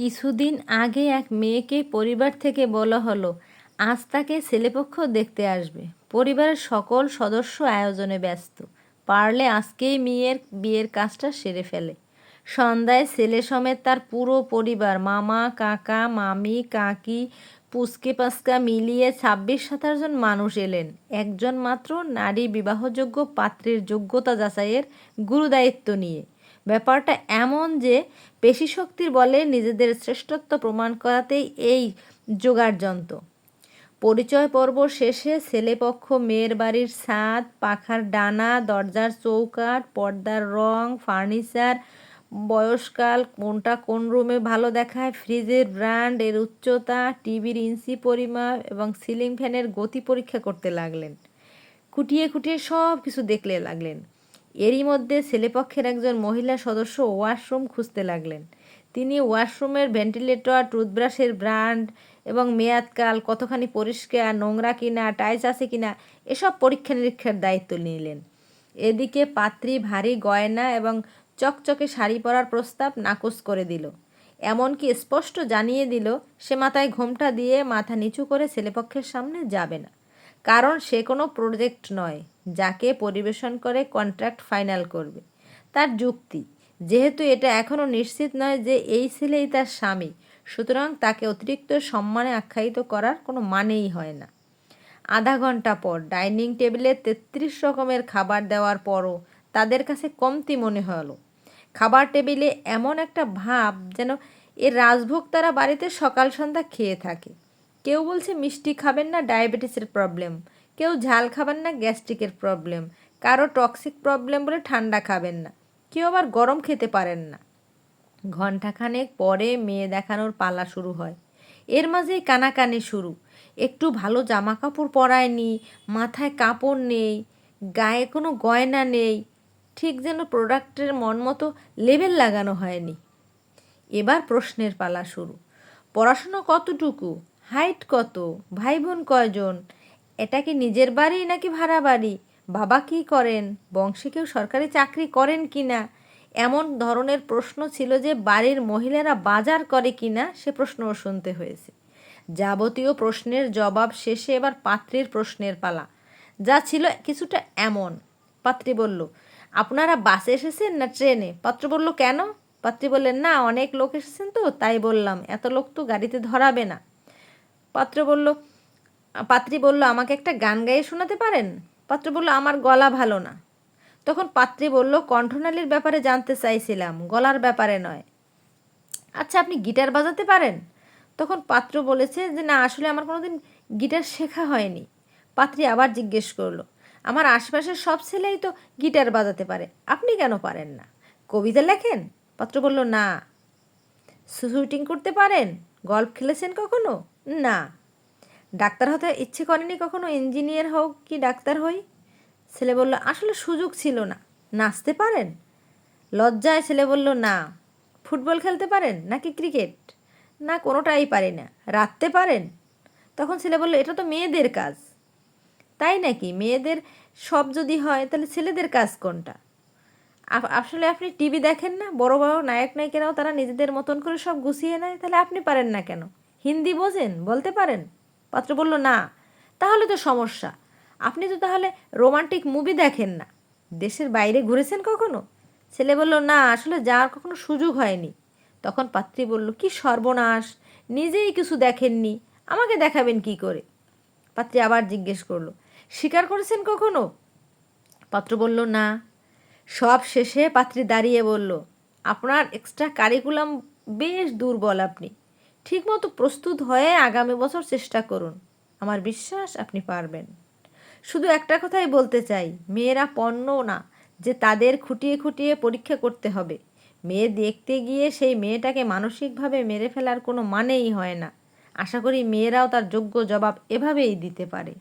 কিছুদিন আগে এক মেয়েকে পরিবার থেকে বলা হলো, আজ তাকে ছেলেপক্ষ দেখতে আসবে। পরিবারের সকল সদস্য আয়োজনে ব্যস্ত। পারলে আজকেই মেয়ের বিয়ের কাজটা সেরে ফেলে। সন্ধ্যায় ছেলে সমেত তার পুরো পরিবার, মামা, কাকা, মামি, কাকি, পুচকে পাস্কা মিলিয়ে ছাব্বিশ সাতাশ জন মানুষ এলেন। একজন মাত্র নারী বিবাহযোগ্য পাত্রের যোগ্যতা যাচাইয়ের গুরুদায়িত্ব নিয়ে। ব্যাপারটা এমন যে পেশিশক্তির বলে নিজেদের শ্রেষ্ঠত্ব প্রমাণ করাতেই এই জোগাড় যন্ত্র পরিচয় পর্ব শেষে ছেলেপক্ষ, মেয়ের বাড়ির ছাদ, পাখার ডানা, দরজার চৌকাঠ, পর্দার রং, ফার্নিচার, বয়সকাল, কোনটা কোন রুমে ভালো দেখায়, ফ্রিজের ব্র্যান্ড, এর উচ্চতা, টিভির ইঞ্চি পরিমাপ এবং সিলিং ফ্যানের গতি পরীক্ষা করতে লাগলেন। খুঁটিয়ে খুঁটিয়ে সব কিছু দেখলে লাগলেন। এরই মধ্যে ছেলেপক্ষের একজন মহিলা সদস্য ওয়াশরুম খুঁজতে লাগলেন। তিনি ওয়াশরুমের ভেন্টিলেটর, টুথব্রাশের ব্র্যান্ড এবং মেয়াদকাল, কতখানি পরিষ্কার, নোংরা কিনা, টাইলস আছে কিনা, এসব পরীক্ষা নিরীক্ষার দায়িত্ব নিলেন। এদিকে পাত্রী ভারী গয়না এবং চকচকে শাড়ি পরার প্রস্তাব নাকচ করে দিল। এমনকি স্পষ্ট জানিয়ে দিল, সে মাথায় ঘোমটা দিয়ে মাথা নিচু করে ছেলেপক্ষের সামনে যাবে না। কারণ সে কোনো প্রজেক্ট নয়। যাকে পরিবেশন করে কন্ট্রাক্ট ফাইনাল করবে। তার যুক্তি, যেহেতু এটা এখনও নিশ্চিত নয় যে এই ছেলেই তার স্বামী, সুতরাং তাকে অতিরিক্ত সম্মানে আখ্যায়িত করার কোনো মানেই হয় না। আধা ঘণ্টা পর ডাইনিং টেবিলে তেত্রিশ রকমের খাবার দেওয়ার পরও তাদের কাছে কমতি মনে হলো। খাবার টেবিলে এমন একটা ভাব যেন এর রাজভোগ তারা বাড়িতে সকাল সন্ধ্যা খেয়ে থাকে। কেউ বলছে, মিষ্টি খাবেন না, ডায়াবেটিসের প্রবলেম। কেউ ঝাল খাবেন না, গ্যাস্ট্রিকের প্রবলেম। কারও টক্সিক প্রবলেম বলে ঠান্ডা খাবেন না। কেউ আবার গরম খেতে পারেন না। ঘণ্টাখানেক পরে মেয়ে দেখানোর পালা শুরু হয়। এর মাঝেই কানাকানি শুরু। একটু ভালো জামা কাপড় পরায়নি, মাথায় কাপড় নেই, গায়ে কোনো গয়না নেই, ঠিক যেন প্রোডাক্টের মন মতো লেবেল লাগানো হয়নি। এবার প্রশ্নের পালা শুরু। পড়াশোনা কতটুকু? হাইট কত? ভাই বোন কয়জন? এটা কি নিজের বাড়ি নাকি ভাড়া বাড়ি? বাবা কি করেন? বংশে কেউ সরকারি চাকরি করেন কি না? এমন ধরনের প্রশ্ন ছিল যে বাড়ির মহিলারা বাজার করে কি না, সে প্রশ্নও শুনতে হয়েছে। যাবতীয় প্রশ্নের জবাব শেষে এবার পাত্রীর প্রশ্নের পালা। যা ছিল কিছুটা এমন। পাত্রী বলল, আপনারা বাসে এসেছেন না ট্রেনে? পাত্র বলল, কেন? পাত্রী বললেন, না, অনেক লোক এসেছেন তো, তাই বললাম, এত লোক তো গাড়িতে ধরাবে না। পাত্র বলল পাত্রী বলল, আমাকে একটা গান গাইয়ে শোনাতে পারেন? পাত্র বলল, আমার গলা ভালো না। তখন পাত্রী বলল, কণ্ঠনালীর ব্যাপারে জানতে চাইছিলাম, গলার ব্যাপারে নয়। আচ্ছা আপনি গিটার বাজাতে পারেন? তখন পাত্র বলেছে যে, না, আসলে আমার কোনোদিন গিটার শেখা হয়নি। পাত্রী আবার জিজ্ঞেস করল, আমার আশপাশের সব ছেলেই তো গিটার বাজাতে পারে, আপনি কেন পারেন না? কবিতা লেখেন? পাত্র বলল, না। শুটিং করতে পারেন? গল্ফ খেলেছেন কখনো? না। ডাক্তার হতে ইচ্ছে করেনি কখনো? ইঞ্জিনিয়ার হোক কি ডাক্তার হই? ছেলে বলল, আসলে সুযোগ ছিল না। নাচতে পারেন? লজ্জায় ছেলে বলল, না। ফুটবল খেলতে পারেন নাকি ক্রিকেট? না, কোনোটাই পারি না। রাখতে পারেন? তখন ছেলে বলল, এটা তো মেয়েদের কাজ। তাই নাকি? মেয়েদের সব যদি হয়, তাহলে ছেলেদের কাজ কোনটা? আসলে আপনি টিভি দেখেন না? বড় বড় নায়ক নায়িকেরাও তারা নিজেদের মতন করে সব গুছিয়ে নেয়? তাহলে আপনি পারেন না কেন? হিন্দি বোঝেন? বলতে পারেন? পাত্র বলল, না, তাহলে তো সমস্যা। আপনি তো তাহলে রোমান্টিক মুভি দেখেন না। দেশের বাইরে ঘুরেছেন কখনো? ছেলে বলল, না, আসলে যাওয়ার কখনো সুযোগ হয়নি। তখন পাত্রী বলল, কি সর্বনাশ, নিজেই কিছু দেখেননি, আমাকে দেখাবেন কি করে? পাত্রী আবার জিজ্ঞেস করল স্বীকার করেছেন কখনো? পাত্র বলল, না। সব শেষে পাত্রী দাঁড়িয়ে বলল, আপনার এক্সট্রা কারিকুলাম বেশ দুর্বল আপনি। ঠিকমতো প্রস্তুত হয়ে আগামী বছর চেষ্টা করুন। আমার বিশ্বাস আপনি পারবেন। শুধু একটা কথাই বলতে চাই, মেয়েরা পণ্য না, যে তাদের খুঁটিয়ে খুঁটিয়ে পরীক্ষা করতে হবে। মেয়ে দেখতে গিয়ে সেই মেয়েটাকে মানসিকভাবে মেরে ফেলার কোনো মানেই হয় না। আশা করি মেয়েরাও তার যোগ্য জবাব এভাবেই দিতে পারে।